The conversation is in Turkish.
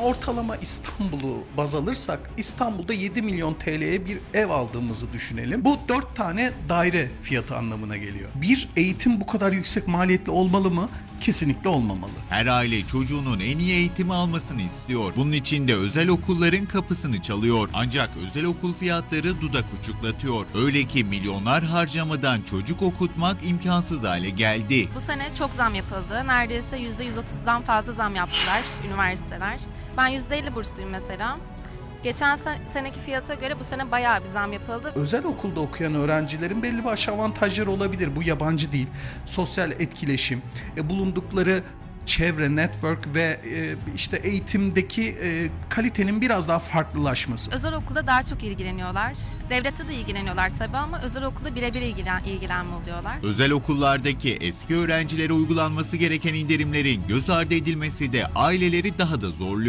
ortalama İstanbul'u baz alırsak İstanbul'da 7 milyon TL'ye bir ev aldığımızı düşünelim. Bu 4 tane daire fiyatı anlamına geliyor. Bir eğitim bu kadar yüksek maliyetli olmalı mı? Kesinlikle olmamalı. Her aile çocuğunun en iyi eğitimi almasını istiyor. Bunun için de özel okulların kapısını çalıyor. Ancak özel okul fiyatları dudak uçuklatıyor. Öyle ki milyonlar harcamadan çocuk okutmak imkansız hale geldi. Bu sene çok zam yapıldı. Neredeyse %130'dan fazla zam yaptılar üniversiteler. Ben %50 bursluyum mesela. Geçen se- seneki fiyata göre bu sene bayağı bir zam yapıldı. Özel okulda okuyan öğrencilerin belli başlı avantajları olabilir. Bu yabancı değil. Sosyal etkileşim, e, bulundukları çevre, network ve e, işte eğitimdeki e, kalitenin biraz daha farklılaşması. Özel okulda daha çok ilgileniyorlar. Devlette de ilgileniyorlar tabii ama özel okulda birebir ilgilen, ilgilenme oluyorlar. Özel okullardaki eski öğrencilere uygulanması gereken indirimlerin göz ardı edilmesi de aileleri daha da zorluyor.